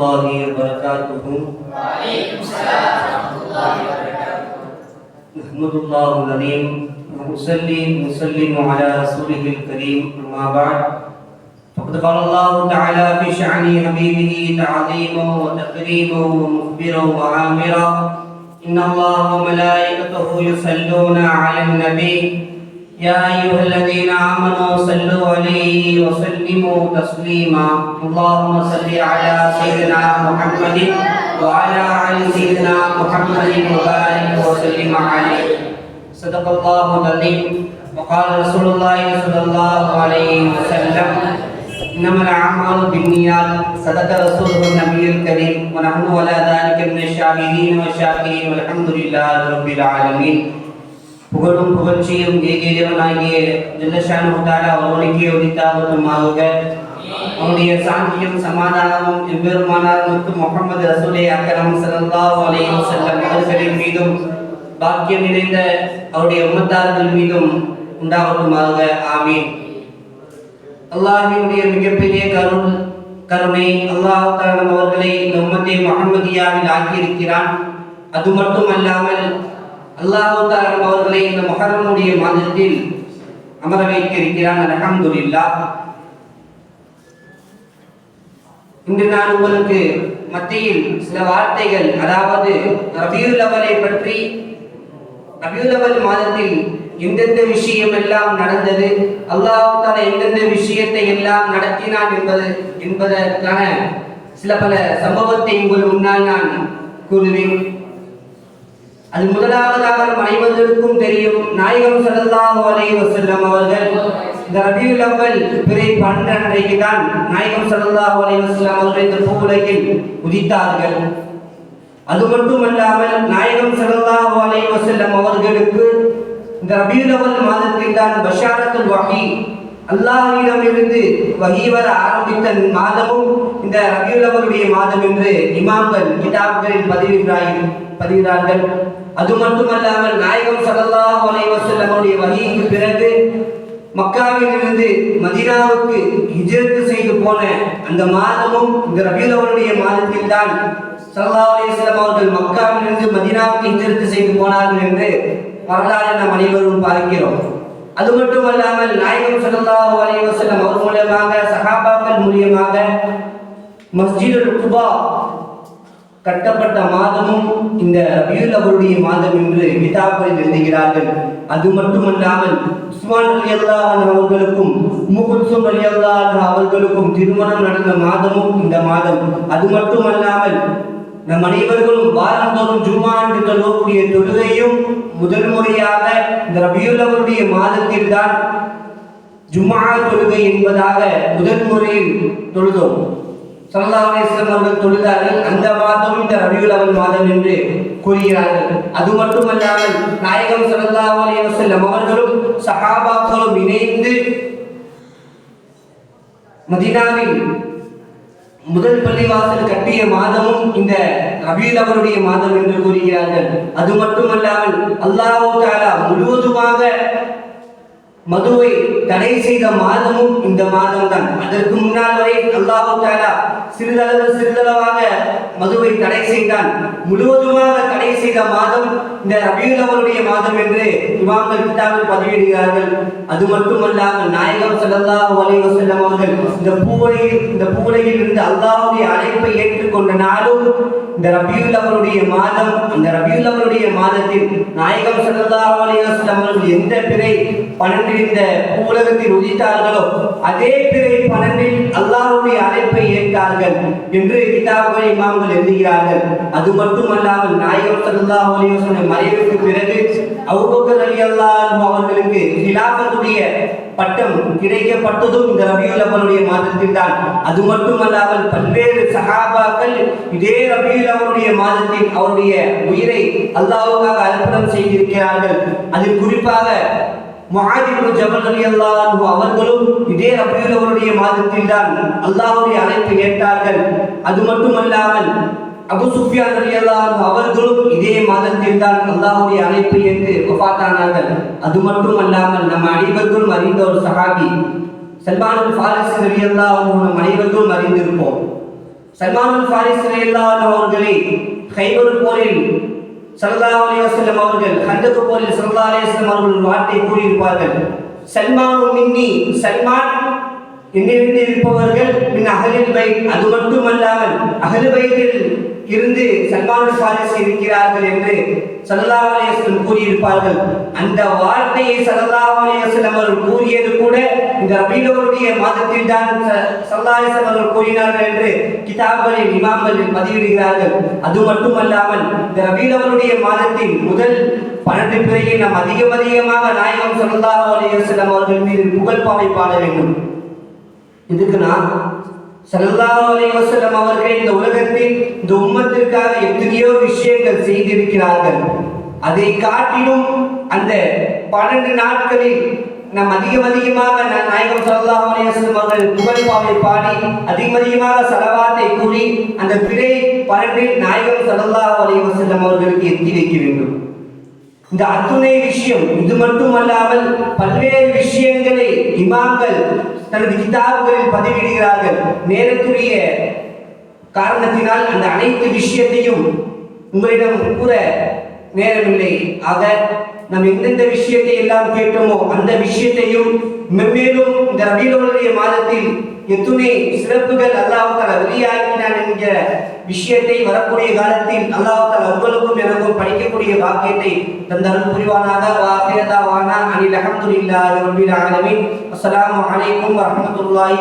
الله وبركاته وعليكم السلام ورحمة الله وبركاته نحمد الله العظيم ونصلي ونسلم على رسوله الكريم أما بعد فقد قال الله تعالى في شأن حبيبه تعظيما وتكريما ومخبرا وعامرا إن الله وملائكته يصلون على النبي يا أيها الذين آمنوا صلوا عليه وسلموا تسليما. اللهم صل على سيدنا محمد وعلى آل سيدنا محمد وبارك وسلم عليه. صدق الله العظيم. وقال رسول الله صلى الله عليه وسلم إنما الأعمال بالنيات. صدق رسوله النبي الكريم. ونحن على ذلك من الشاهدين والشاكرين. والحمد لله رب العالمين. புகழும் புகழ்ச்சியும் ஏகேதேவனாகிய ஜல்லஷானு தாலா ஒருவனுக்கே உரித்தாவதுமாக அவனுடைய சாந்தியும் சமாதானமும் எம்பெருமானார் மற்றும் முகமது ரசூலே அக்கரம் ஸல்லல்லாஹு அலைஹி வஸல்லம் அவர்களின் மீதும் பாக்கியம் நிறைந்த அவருடைய உமத்தார்கள் மீதும் உண்டாவதுமாக ஆமீன். அல்லாஹினுடைய மிகப்பெரிய கருள் கருணை அல்லாஹ் அவர்களை இந்த உம்மத்தை முகமதியாவில் ஆக்கியிருக்கிறான். அது மட்டும் அல்லாமல் தஆலா அவர்களை இந்த முஹர்ரமுடைய மாதத்தில் அமர வைக்க இருக்கிறான் அல்ஹம்துலில்லாஹ் இன்று நான் உங்களுக்கு மத்தியில் சில வார்த்தைகள் அதாவது ரபியுல் அவலை பற்றி ரபியுல் அவல் மாதத்தில் எந்தெந்த விஷயம் எல்லாம் நடந்தது அல்லாஹால எந்தெந்த விஷயத்தை எல்லாம் நடத்தினான் என்பது என்பதற்கான சில பல சம்பவத்தை உங்கள் முன்னால் நான் கூறுவேன். அது முதலாவதாக நம் அனைவருக்கும் தெரியும். நாயகம் சல்லாஹு அலைஹி வஸல்லம் அவர்கள் இந்த ரபியுல் அவ்வல் பிறை பன்னெண்டரைக்கு தான் நாயகம் சல்லாஹு அலைஹி வஸல்லம் அவர்கள் இந்த பூவுலகில் உதித்தார்கள். அது மட்டுமல்லாமல் நாயகம் சல்லாஹு அலைஹி வஸல்லம் அவர்களுக்கு இந்த ரபியுல் அவ்வல் மாதத்தில் தான் பஷாரத்துல் வஹி அல்லாஹ்விடமிருந்து வஹி வர ஆரம்பித்த மாதமும் இந்த ரபியுல் அவ்வலுடைய மாதம் என்று இமாம்கள் கிதாப்களில் பதிவிடுகிறார்கள். பதிவிடார்கள் அது மட்டுமல்லாமல் நாயகம் ஸல்லல்லாஹு அலைவசல்லமுடைய வகைக்கு அவருடைய பிறகு மக்காவிலிருந்து மதீனாவுக்கு ஹிஜ்ரத் செய்து போன அந்த மாதமும் இந்த ரபியுல் அவருடைய மாதத்தில் தான் சல்லா அலிஸ்லாம் வஸல்லம் அவர்கள் மக்காவிலிருந்து மதினாவுக்கு ஹிஜ்ரத் செய்து போனார்கள் என்று வரலாறு நாம் அனைவரும் பார்க்கிறோம். அது மட்டுமல்லாமல் நாயகம் ஸல்லல்லாஹு அலைவசல்லம் அவர் மூலமாக சஹாபாக்கள் மூலியமாக மஸ்ஜிதுல் குபா கட்டப்பட்ட மாதமும் இந்த ரபியுல் அவருடைய மாதம் என்று கிதாபில் எழுதுகிறார்கள். அது மட்டுமல்லாமல் உஸ்மான் அலி அல்லாஹ் அவர்களுக்கும் முகுல்சும் அலி அல்லாஹ் அவர்களுக்கும் திருமணம் நடந்த மாதமும் இந்த மாதம். அது மட்டுமல்லாமல் நம் அனைவர்களும் வாரந்தோறும் ஜுமா என்று சொல்லக்கூடிய தொழுகையும் முதல் முறையாக இந்த ரபியுல் அவருடைய மாதத்தில் தான் ஜுமா தொழுகை என்பதாக முதல் முறையில் தொழுதோம். தொழிலாளர்கள் அவர்கள் தொழுதார்கள் அந்த மாதம் இந்த ரபியுல் அவன் மாதம் என்று கூறுகிறார்கள். அது மட்டுமல்லாமல் நாயகம் ஸல்லல்லாஹு அவர்களும் சஹாபாக்களும் இணைந்து மதினாவில் முதல் பள்ளிவாசல் கட்டிய மாதமும் இந்த ரபியுல் அவருடைய மாதம் என்று கூறுகிறார்கள். அது மட்டுமல்லாமல் அல்லாஹு தஆலா முழுவதுமாக மதுவை தடை செய்த மாதமும் இந்த மாதம் தான் அதற்கு முன்னால் வரை அல்லாஹு தாலா சிறிதளவு சிறிதளவாக மதுவை தடை செய்தான். முழுவதுமாக தடை செய்த மாதம் இந்த ரபியுல் அவருடைய மாதம் என்று இமாம்கள் கிட்டாவில் பதிவிடுகிறார்கள். அது மட்டுமல்லாமல் நாயகம் ஸல்லல்லாஹு அலைஹி வஸல்லம் அவர்கள் இந்த பூவுலகில் இந்த பூவுலகில் இருந்து அல்லாஹுடைய அழைப்பை ஏற்றுக்கொண்ட நாளும் இந்த ரபியுல் அவருடைய மாதம் அந்த ரபியுல் அவருடைய மாதத்தில் நாயகம் ஸல்லல்லாஹு அவர்கள் எந்த பிறை பன்னெண்டில் இந்த உலகத்தில் உதித்தார்களோ அதே பிறை பன்னெண்டில் அல்லாஹுடைய அழைப்பை ஏற்றார்கள் என்று கிதாபுகள் இமாம்கள் எழுதுகிறார்கள். அது மட்டுமல்லாமல் நாயகம் ஸல்லல்லாஹு அலைஹி மறைவுக்கு பிறகு அவுபக்கர் அலி அல்லாஹ் அவர்களுக்கு ஹிலாஃபத்துடைய பட்டம் கிடைக்கப்பட்டதும் இந்த ரபியுல் அவருடைய மாதத்தில் தான். அது மட்டுமல்லாமல் பல்வேறு சகாபாக்கள் இதே ரபியுல் அவருடைய மாதத்தில் அவருடைய உயிரை அல்லாவுக்காக அர்ப்பணம் செய்திருக்கிறார்கள். அதில் குறிப்பாக முஹாஜிபுல் ஜபல் ரலியல்லாஹு அவர்களும் இதே ரபியுல் அவருடைய மாதத்தில் தான் அல்லாஹ்வுடைய அழைப்பு ஏற்றார்கள் அது மட்டுமல்லாமல் அபு சுஃபியான் ரலியல்லாஹு அவர்களும் இதே மாதத்தில் தான் அல்லாஹுடைய அழைப்பு என்று வஃபாத்தானார்கள் அது மட்டுமல்லாமல் நம்ம அனைவர்களும் அறிந்த ஒரு சஹாபி சல்மானுல் ஃபாரிஸ் ரலியல்லாஹு நம் அனைவர்களும் அறிந்திருப்போம். சல்மான் ஃபாரிஸ் ரலியல்லாஹு அவர்களை கைபர் போரில் சல்லா அலைஹி அவர்கள் கந்தக் போரில் சல்லா அலைஹி வஸல்லம் அவர்கள் வார்த்தை கூறியிருப்பார்கள். சல்மான் மின்னி சல்மான் என்னிருந்து இருப்பவர்கள் மின் அகலில் பை அது மட்டுமல்லாமல் அகல் பைத்தில் இருந்து சல்மான் பாரிஸ் இருக்கிறார்கள் என்று ஸல்லல்லாஹு கூறியிருப்பார்கள். அந்த வார்த்தையை ஸல்லல்லாஹு அவர்கள் கூறியது கூட இந்த ரபீலவருடைய மாதத்தில் தான் ஸல்லல்லாஹு அவர்கள் கூறினார்கள் என்று கிதாபுகளில் இமாம்கள் பதிவிடுகிறார்கள். அது மட்டுமல்லாமல் இந்த ரபீலவருடைய மாதத்தின் முதல் பன்னெண்டு பிறையில் நாம் அதிகம் அதிகமாக நாயகம் ஸல்லல்லாஹு அவர்கள் மீது புகழ் பாவை பாட வேண்டும். இதுக்கு நான் ஸல்லல்லாஹு அலைஹி அவர்கள் இந்த உலகத்தில் இந்த உம்மத்திற்காக எத்தனையோ விஷயங்கள் செய்திருக்கிறார்கள். அதை காட்டிலும் அந்த பன்னெண்டு நாட்களில் நம் அதிகம் அதிகமாக நாயகம் சல்லாஹ் அலைஹி அவர்கள் புகழ் பாவை பாடி அதிகம் அதிகமாக சலவாத்தை கூறி அந்த பிறை பன்னெண்டில் நாயகம் சல்லாஹ் அலைஹி அவர்களுக்கு எத்தி வைக்க வேண்டும். இந்த அத்துணை விஷயம் இது மட்டுமல்லாமல் பல்வேறு விஷயங்களை இமாம்கள் தனது கிதாபுகளில் பதிவிடுகிறார்கள். நேரத்துடைய காரணத்தினால் அந்த அனைத்து விஷயத்தையும் உங்களிடம் கூற நேரமில்லை. ஆக நாம் எந்தெந்த விஷயத்தை எல்லாம் கேட்டோமோ அந்த விஷயத்தையும் மென்மேலும் இந்த ரபீலுடைய மாதத்தில் எத்துணை சிறப்புகள் அல்லாவுக்கான வெளியாகி என்கிற விஷயத்தை வரக்கூடிய காலத்தில் அல்லாஹால் உங்களுக்கும் எனக்கும் படிக்கக்கூடிய வாக்கியத்தை தந்தரும் புரிவானாக. வாசிரதாவானா அனில் அஹமதுல்லாஹி ரபில் ஆலமீன். அஸ்ஸலாமு அலைக்கும் வரஹ்மத்துல்லாஹி